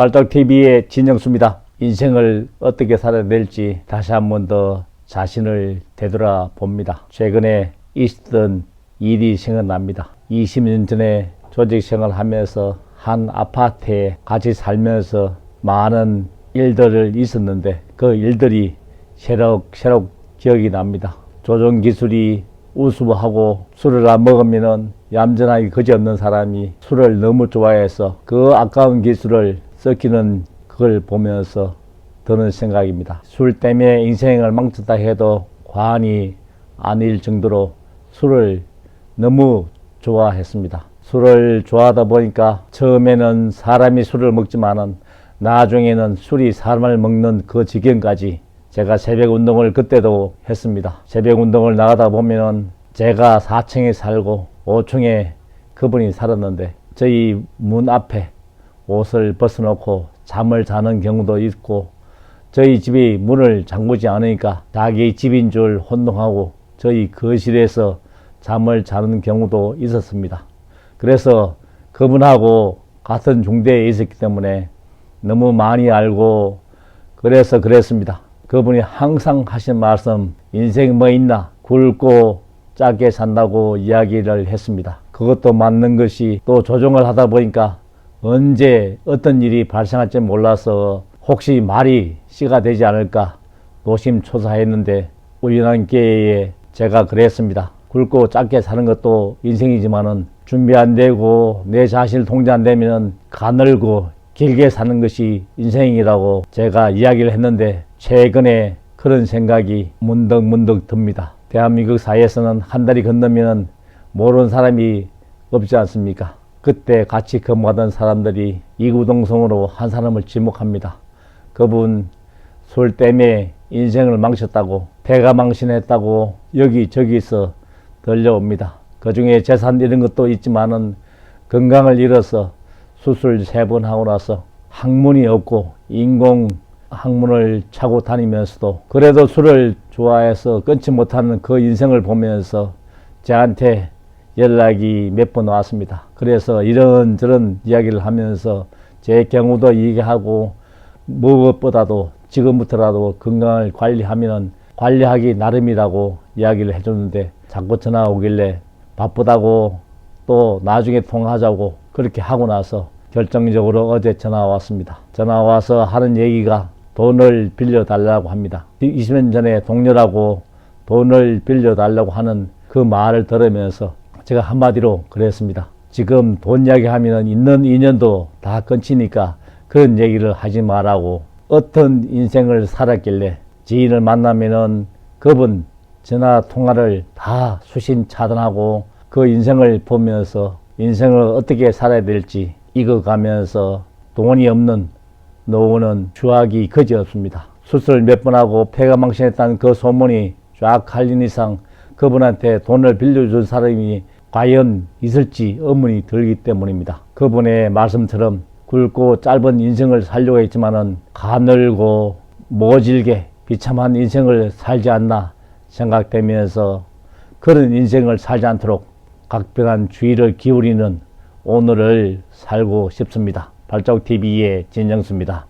발덕TV의 진정수입니다. 인생을 어떻게 살아야 될지 다시 한 번 더 자신을 되돌아 봅니다. 최근에 있었던 일이 생각납니다. 20년 전에 조직 생활하면서 한 아파트에 같이 살면서 많은 일들을 있었는데 그 일들이 새록새록 기억이 납니다. 조종 기술이 우수하고 술을 안 먹으면은 얌전하게 거지 없는 사람이 술을 너무 좋아해서 그 아까운 기술을 썩히는 그걸 보면서 드는 생각입니다. 술 때문에 인생을 망쳤다 해도 과언이 아닐 정도로 술을 너무 좋아했습니다. 술을 좋아하다 보니까 처음에는 사람이 술을 먹지만은 나중에는 술이 사람을 먹는 그 지경까지 제가 새벽 운동을 그때도 했습니다. 새벽 운동을 나가다 보면은 제가 4층에 살고 5층에 그분이 살았는데 저희 문 앞에 옷을 벗어놓고 잠을 자는 경우도 있고 저희 집이 문을 잠그지 않으니까 자기 집인 줄 혼동하고 저희 거실에서 잠을 자는 경우도 있었습니다. 그래서 그분하고 같은 중대에 있었기 때문에 너무 많이 알고 그래서 그랬습니다. 그분이 항상 하신 말씀 인생 뭐 있나 굵고 짧게 산다고 이야기를 했습니다. 그것도 맞는 것이 또 조정을 하다 보니까 언제 어떤 일이 발생할지 몰라서 혹시 말이 씨가 되지 않을까 노심초사했는데 우연한 기회에 제가 그랬습니다. 굵고 짧게 사는 것도 인생이지만은 준비 안 되고 내 자신을 통제 안 되면 가늘고 길게 사는 것이 인생이라고 제가 이야기를 했는데 최근에 그런 생각이 문득문득 듭니다. 대한민국 사회에서는 한 달이 건너면 모르는 사람이 없지 않습니까? 그때 같이 근무하던 사람들이 이구동성으로 한 사람을 지목합니다. 그분 술 때문에 인생을 망쳤다고 배가 망신했다고 여기저기서 들려옵니다. 그 중에 재산 잃은 것도 있지만은 건강을 잃어서 수술 세 번 하고 나서 학문이 없고 인공 학문을 차고 다니면서도 그래도 술을 좋아해서 끊지 못하는 그 인생을 보면서 저한테 연락이 몇 번 왔습니다. 그래서 이런저런 이야기를 하면서 제 경우도 얘기하고 무엇보다도 지금부터라도 건강을 관리하면 관리하기 나름이라고 이야기를 해줬는데 자꾸 전화 오길래 바쁘다고 또 나중에 통화하자고 그렇게 하고 나서 결정적으로 어제 전화 왔습니다. 전화 와서 하는 얘기가 돈을 빌려 달라고 합니다. 20년 전에 동료라고 돈을 빌려 달라고 하는 그 말을 들으면서 제가 한마디로 그랬습니다. 지금 돈 이야기 하면 있는 인연도 다 끊치니까 그런 얘기를 하지 말라고 어떤 인생을 살았길래 지인을 만나면은 그분 전화 통화를 다 수신 차단하고 그 인생을 보면서 인생을 어떻게 살아야 될지 익어가면서 돈이 없는 노후는 추하기 그지없습니다. 수술 몇 번 하고 폐가 망신했다는 그 소문이 쫙 갈린 이상 그분한테 돈을 빌려준 사람이 과연 있을지 의문이 들기 때문입니다. 그분의 말씀처럼 굵고 짧은 인생을 살려고 했지만은 가늘고 모질게 비참한 인생을 살지 않나 생각되면서 그런 인생을 살지 않도록 각별한 주의를 기울이는 오늘을 살고 싶습니다. 발자국TV의 진정수입니다.